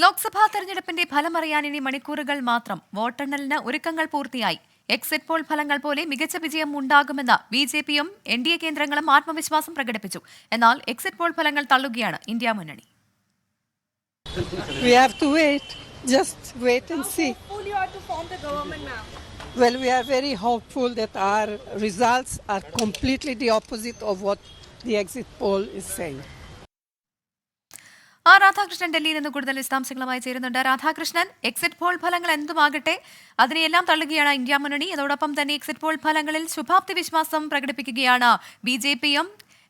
ലോക്സഭാ തെരഞ്ഞെടുപ്പിന്റെ ഫലമറിയാൻ ഇനി മണിക്കൂറുകൾ മാത്രം. വോട്ടെണ്ണലിന് ഒരുക്കങ്ങൾ പൂർത്തിയായി. എക്സിറ്റ് പോൾ ഫലങ്ങൾ പോലെ മികച്ച വിജയം ഉണ്ടാകുമെന്ന് ബി ജെ പിയും എൻ ഡി എ കേന്ദ്രങ്ങളും ആത്മവിശ്വാസം പ്രകടിപ്പിച്ചു. എന്നാൽ എക്സിറ്റ് പോൾ ഫലങ്ങൾ തള്ളുകയാണ് ഇന്ത്യ മുന്നണി. Well, we are very hopeful that our results are completely the opposite of what the exit poll is saying. R Radhakrishnan ഡൽഹിയിൽ നിന്ന് കൂടുതൽ വിശദാംശങ്ങളുമായി ചേരുന്നുണ്ട്. രാധാകൃഷ്ണൻ എക്സിറ്റ് പോൾ ഫലങ്ങൾ എന്തുമാകട്ടെ? അതിനെയെല്ലാം തള്ളുകയാണ് ഇന്ത്യ മുന്നണി. അതോടൊപ്പം തന്നെ എക്സിറ്റ് പോൾ ഫലങ്ങളിൽ ശുഭാപ്തി വിശ്വാസം പ്രകടിപ്പിക്കുകയാണ് ബി ജെ പിയും.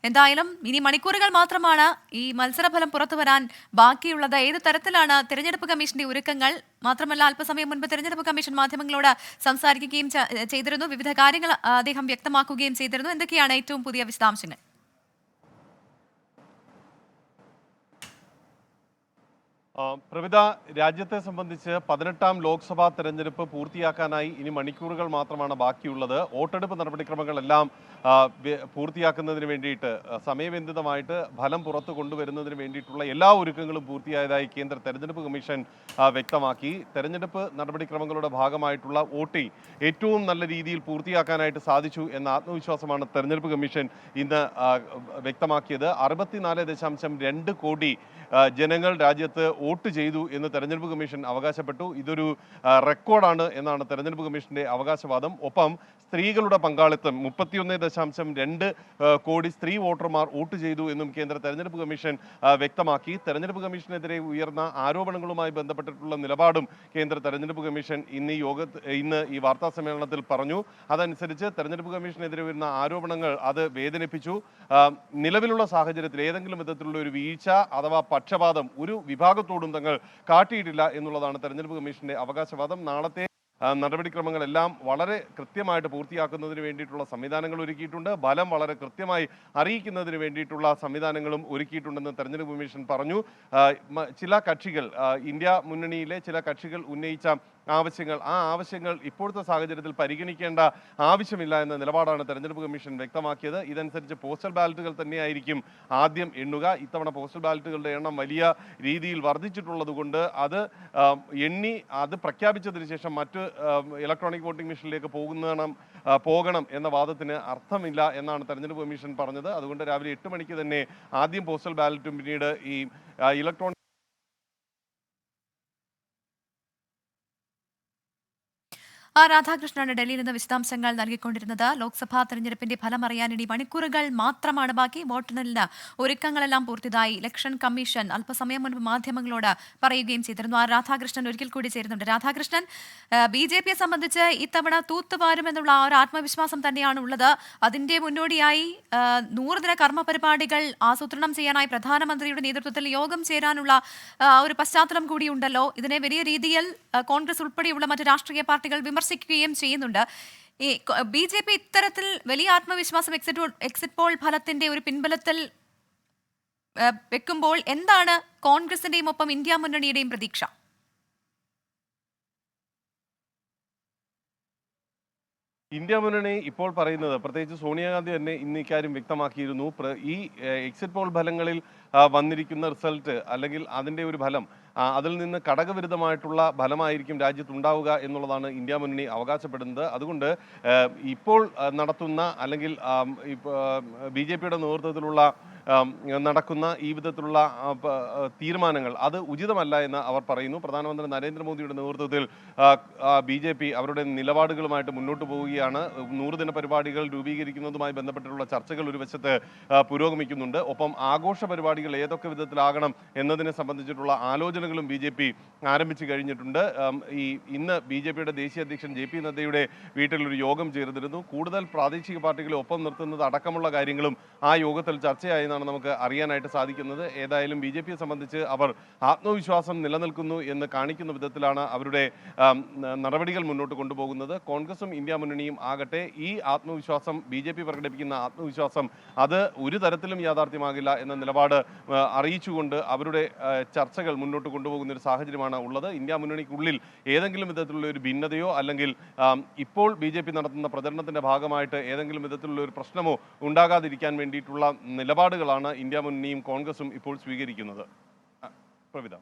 എന്തായാലും ഇനി മണിക്കൂറുകൾ മാത്രമാണ് ഈ മത്സരഫലം പുറത്തു വരാൻ ബാക്കിയുള്ളത്. ഏത് തരത്തിലാണ് തെരഞ്ഞെടുപ്പ് കമ്മീഷന്റെ ഒരുക്കങ്ങൾ? മാത്രമല്ല അല്പസമയം മുൻപ് തെരഞ്ഞെടുപ്പ് കമ്മീഷൻ മാധ്യമങ്ങളോട് സംസാരിക്കുകയും ചെയ്തിരുന്നു. വിവിധ കാര്യങ്ങൾ അദ്ദേഹം വ്യക്തമാക്കുകയും ചെയ്തിരുന്നു. എന്തൊക്കെയാണ് ഏറ്റവും പുതിയ വിശദാംശങ്ങൾ? പ്രവിത രാജ്യത്തെ സംബന്ധിച്ച് പതിനെട്ടാം ലോക്സഭാ തെരഞ്ഞെടുപ്പ് പൂർത്തിയാക്കാനായി ഇനി മണിക്കൂറുകൾ മാത്രമാണ് ബാക്കിയുള്ളത്. വോട്ടെടുപ്പ് നടപടിക്രമങ്ങളെല്ലാം പൂർത്തിയാക്കുന്നതിന് വേണ്ടിയിട്ട് സമയബന്ധിതമായിട്ട് ഫലം പുറത്തു കൊണ്ടുവരുന്നതിന് വേണ്ടിയിട്ടുള്ള എല്ലാ ഒരുക്കങ്ങളും പൂർത്തിയായതായി കേന്ദ്ര തെരഞ്ഞെടുപ്പ് കമ്മീഷൻ വ്യക്തമാക്കി. തെരഞ്ഞെടുപ്പ് നടപടിക്രമങ്ങളുടെ ഭാഗമായിട്ടുള്ള വോട്ടിംഗ് ഏറ്റവും നല്ല രീതിയിൽ പൂർത്തിയാക്കാനായിട്ട് സാധിച്ചു എന്ന ആത്മവിശ്വാസമാണ് തെരഞ്ഞെടുപ്പ് കമ്മീഷൻ ഇന്ന് വ്യക്തമാക്കിയത്. അറുപത്തിനാല് ദശാംശം രണ്ട് കോടി ജനങ്ങൾ രാജ്യത്ത് ചെയ്തു എന്ന് തെരഞ്ഞെടുപ്പ് കമ്മീഷൻ അവകാശപ്പെട്ടു. ഇതൊരു റെക്കോർഡാണ് എന്നാണ് തെരഞ്ഞെടുപ്പ് കമ്മീഷന്റെ അവകാശവാദം. ഒപ്പം സ്ത്രീകളുടെ പങ്കാളിത്തം. മുപ്പത്തിയൊന്ന് ദശാംശം രണ്ട് കോടി സ്ത്രീ വോട്ടർമാർ വോട്ട് ചെയ്തു എന്നും കേന്ദ്ര തെരഞ്ഞെടുപ്പ് കമ്മീഷൻ വ്യക്തമാക്കി. തെരഞ്ഞെടുപ്പ് കമ്മീഷനെതിരെ ഉയർന്ന ആരോപണങ്ങളുമായി ബന്ധപ്പെട്ടിട്ടുള്ള നിലപാടും കേന്ദ്ര തെരഞ്ഞെടുപ്പ് കമ്മീഷൻ ഇന്ന് യോഗ ഇന്ന് ഈ വാർത്താ സമ്മേളനത്തിൽ പറഞ്ഞു. അതനുസരിച്ച് തെരഞ്ഞെടുപ്പ് കമ്മീഷനെതിരെ വരുന്ന ആരോപണങ്ങൾ അത് വേദനിപ്പിച്ചു. നിലവിലുള്ള സാഹചര്യത്തിൽ ഏതെങ്കിലും വിധത്തിലുള്ള ഒരു വീഴ്ച അഥവാ പക്ഷപാതം ഒരു വിഭാഗത്തോടും തങ്ങൾ കാട്ടിയിട്ടില്ല എന്നുള്ളതാണ് തെരഞ്ഞെടുപ്പ് കമ്മീഷന്റെ അവകാശവാദം. നാളത്തെ നടപടിക്രമങ്ങളെല്ലാം വളരെ കൃത്യമായിട്ട് പൂർത്തിയാക്കുന്നതിന് വേണ്ടിയിട്ടുള്ള സംവിധാനങ്ങൾ ഒരുക്കിയിട്ടുണ്ട്. ഫലം വളരെ കൃത്യമായി അറിയിക്കുന്നതിന് വേണ്ടിയിട്ടുള്ള സംവിധാനങ്ങളും ഒരുക്കിയിട്ടുണ്ടെന്ന് തെരഞ്ഞെടുപ്പ് കമ്മീഷൻ പറഞ്ഞു. ചില കക്ഷികൾ ഇന്ത്യ മുന്നണിയിലെ ചില കക്ഷികൾ ഉന്നയിച്ച ആവശ്യങ്ങൾ ആ ആവശ്യങ്ങൾ ഇപ്പോഴത്തെ സാഹചര്യത്തിൽ പരിഗണിക്കേണ്ട ആവശ്യമില്ല എന്ന നിലപാടാണ് തെരഞ്ഞെടുപ്പ് കമ്മീഷൻ വ്യക്തമാക്കിയത്. ഇതനുസരിച്ച് പോസ്റ്റൽ ബാലറ്റുകൾ തന്നെയായിരിക്കും ആദ്യം എണ്ണുക. ഇത്തവണ പോസ്റ്റൽ ബാലറ്റുകളുടെ എണ്ണം വലിയ രീതിയിൽ വർദ്ധിച്ചിട്ടുള്ളതുകൊണ്ട് അത് എണ്ണി അത് പ്രഖ്യാപിച്ചതിന് ശേഷം മറ്റ് ഇലക്ട്രോണിക് വോട്ടിംഗ് മെഷീനിലേക്ക് പോകുന്നതാണ് പോകണം എന്ന വാദത്തിന് അർത്ഥമില്ല എന്നാണ് തെരഞ്ഞെടുപ്പ് കമ്മീഷൻ പറഞ്ഞത്. അതുകൊണ്ട് രാവിലെ എട്ട് മണിക്ക് തന്നെ ആദ്യം പോസ്റ്റൽ ബാലറ്റും പിന്നീട് ഈ ഇലക്ട്രോണിക് രാധാകൃഷ്ണനാണ് ഡൽഹിയിൽ നിന്ന് വിശദാംശങ്ങൾ നൽകിക്കൊണ്ടിരുന്നത്. ലോക്സഭാ തെരഞ്ഞെടുപ്പിന്റെ ഫലം അറിയാൻ ഇനി മണിക്കൂറുകൾ മാത്രമാണ് ബാക്കി. വോട്ടെണ്ണലിന് ഒരുക്കങ്ങളെല്ലാം പൂർത്തിയായി. ഇലക്ഷൻ കമ്മീഷൻ അല്പസമയം മുൻപ് മാധ്യമങ്ങളോട് പറയുകയും ചെയ്തിരുന്നു. ആ രാധാകൃഷ്ണൻ ഒരിക്കൽ കൂടി ചേരുന്നുണ്ട്. രാധാകൃഷ്ണൻ ബി ജെ പിയെ സംബന്ധിച്ച് ഇത്തവണ തൂത്തുവാരുമെന്നുള്ള ആ ഒരു ആത്മവിശ്വാസം തന്നെയാണ് ഉള്ളത്. അതിന്റെ മുന്നോടിയായി നൂറുദിന ദിന കർമ്മ പരിപാടികൾ ആസൂത്രണം ചെയ്യാനായി പ്രധാനമന്ത്രിയുടെ നേതൃത്വത്തിൽ യോഗം ചേരാനുള്ള ഒരു പശ്ചാത്തലം കൂടിയുണ്ടല്ലോ. ഇതിനെ വലിയ രീതിയിൽ കോൺഗ്രസ് ഉൾപ്പെടെയുള്ള മറ്റ് രാഷ്ട്രീയ പാർട്ടികൾ വിമർശിക്കുകയും ചെയ്യുന്നുണ്ട്. ഈ ബി ജെ പി ഇത്തരത്തിൽ വലിയ ആത്മവിശ്വാസം എക്സിറ്റ് എക്സിറ്റ് പോൾ ഫലത്തിന്റെ ഒരു പിൻബലത്തിൽ വെക്കുമ്പോൾ എന്താണ് കോൺഗ്രസിന്റെയും ഒപ്പം ഇന്ത്യ മുന്നണിയുടെയും പ്രതീക്ഷ? ഇന്ത്യ മുന്നണി ഇപ്പോൾ പറയുന്നത് പ്രത്യേകിച്ച് സോണിയാഗാന്ധി തന്നെ ഇന്ന് ഇക്കാര്യം വ്യക്തമാക്കിയിരുന്നു. ഈ എക്സിറ്റ് പോൾ ഫലങ്ങളിൽ വന്നിരിക്കുന്ന റിസൾട്ട് അല്ലെങ്കിൽ അതിന്റെ ഒരു ഫലം അതിൽ നിന്ന് ഘടകവിരുദ്ധമായിട്ടുള്ള ഫലമായിരിക്കും രാജ്യത്തുണ്ടാവുക എന്നുള്ളതാണ് ഇന്ത്യ മുന്നണി അവകാശപ്പെടുന്നത്. അതുകൊണ്ട് ഇപ്പോൾ നടത്തുന്ന അല്ലെങ്കിൽ ബി നേതൃത്വത്തിലുള്ള നടക്കുന്ന ഈ വിധത്തിലുള്ള തീരുമാനങ്ങൾ അത് ഉചിതമല്ല എന്ന് അവർ പറയുന്നു. പ്രധാനമന്ത്രി നരേന്ദ്രമോദിയുടെ നേതൃത്വത്തിൽ ബി ജെ പി അവരുടെ നിലപാടുകളുമായിട്ട് മുന്നോട്ട് പോവുകയാണ്. നൂറുദിന പരിപാടികൾ രൂപീകരിക്കുന്നതുമായി ബന്ധപ്പെട്ടുള്ള ചർച്ചകൾ ഒരു വശത്ത് പുരോഗമിക്കുന്നുണ്ട്. ഒപ്പം ആഘോഷ പരിപാടികൾ ഏതൊക്കെ വിധത്തിലാകണം എന്നതിനെ സംബന്ധിച്ചിട്ടുള്ള ആലോചനകളും ബി ജെ പി ആരംഭിച്ചു കഴിഞ്ഞിട്ടുണ്ട്. ഈ ഇന്ന് ബി ജെ പിയുടെ ദേശീയ അധ്യക്ഷൻ ജെ പി നദ്ദയുടെ വീട്ടിലൊരു യോഗം ചേർന്നിരുന്നു. കൂടുതൽ പ്രാദേശിക പാർട്ടികളെ ഒപ്പം നിർത്തുന്നത് അടക്കമുള്ള കാര്യങ്ങളും ആ യോഗത്തിൽ ചർച്ചയായെന്നാണ് നമുക്ക് അറിയാനായിട്ട് സാധിക്കുന്നത്. ഏതായാലും ബി ജെ പിയെ സംബന്ധിച്ച് അവർ ആത്മവിശ്വാസം നിലനിൽക്കുന്നു എന്ന് കാണിക്കുന്ന വിധത്തിലാണ് അവരുടെ നടപടികൾ മുന്നോട്ട് കൊണ്ടുപോകുന്നത്. കോൺഗ്രസും ഇന്ത്യ മുന്നണിയും ആകട്ടെ ഈ ആത്മവിശ്വാസം ബി ജെ പി പ്രകടിപ്പിക്കുന്ന ആത്മവിശ്വാസം അത് ഒരു തരത്തിലും യാഥാർത്ഥ്യമാകില്ല എന്ന നിലപാട് അറിയിച്ചുകൊണ്ട് അവരുടെ ചർച്ചകൾ മുന്നോട്ട് കൊണ്ടുപോകുന്ന ഒരു സാഹചര്യമാണ് ഉള്ളത്. ഇന്ത്യ മുന്നണിക്കുള്ളിൽ ഏതെങ്കിലും വിധത്തിലുള്ള ഒരു ഭിന്നതയോ അല്ലെങ്കിൽ ഇപ്പോൾ ബി ജെ പി നടത്തുന്ന പ്രചരണത്തിന്റെ ഭാഗമായിട്ട് ഏതെങ്കിലും വിധത്തിലുള്ള ഒരു പ്രശ്നമോ ഉണ്ടാകാതിരിക്കാൻ വേണ്ടിയിട്ടുള്ള നിലപാടുകളാണ് ഇന്ത്യ മുന്നണിയും കോൺഗ്രസും ഇപ്പോൾ സ്വീകരിക്കുന്നത്. പ്രവിത.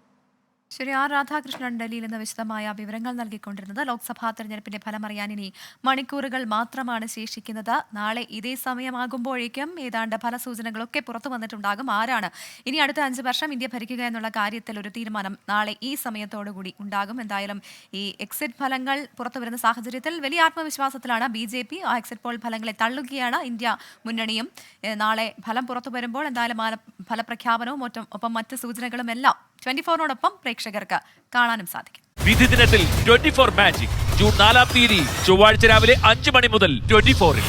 ശരി ആർ രാധാകൃഷ്ണൻ ഡൽഹിയിൽ നിന്ന് വിശദമായ വിവരങ്ങൾ നൽകിക്കൊണ്ടിരുന്നത് ലോക്സഭാ തെരഞ്ഞെടുപ്പിന്റെ ഫലമറിയാൻ ഇനി മണിക്കൂറുകൾ മാത്രമാണ് ശേഷിക്കുന്നത്. നാളെ ഇതേ സമയമാകുമ്പോഴേക്കും ഏതാണ്ട് ഫലസൂചനകളൊക്കെ പുറത്തു വന്നിട്ടുണ്ടാകും. ആരാണ് ഇനി അടുത്ത അഞ്ച് വർഷം ഇന്ത്യ ഭരിക്കുക എന്നുള്ള കാര്യത്തിൽ ഒരു തീരുമാനം നാളെ ഈ സമയത്തോടുകൂടി ഉണ്ടാകും. എന്തായാലും ഈ എക്സിറ്റ് ഫലങ്ങൾ പുറത്തു വരുന്ന സാഹചര്യത്തിൽ വലിയ ആത്മവിശ്വാസത്തിലാണ് ബി ജെ പി. ആ എക്സിറ്റ് പോൾ ഫലങ്ങളെ തള്ളുകയാണ് ഇന്ത്യ മുന്നണിയും. നാളെ ഫലം പുറത്തു വരുമ്പോൾ എന്തായാലും ഫലപ്രഖ്യാപനവും ഒപ്പം മറ്റ് സൂചനകളും എല്ലാം ട്വന്റി ഫോറിനോടൊപ്പം പ്രേക്ഷകർക്ക് കാണാനും സാധിക്കും. വിധി ദിനത്തിൽ ട്വന്റി ഫോർ മാജിക്. ജൂൺ നാലാം തീയതി ചൊവ്വാഴ്ച രാവിലെ അഞ്ച് മണി മുതൽ ട്വന്റി ഫോറിൽ.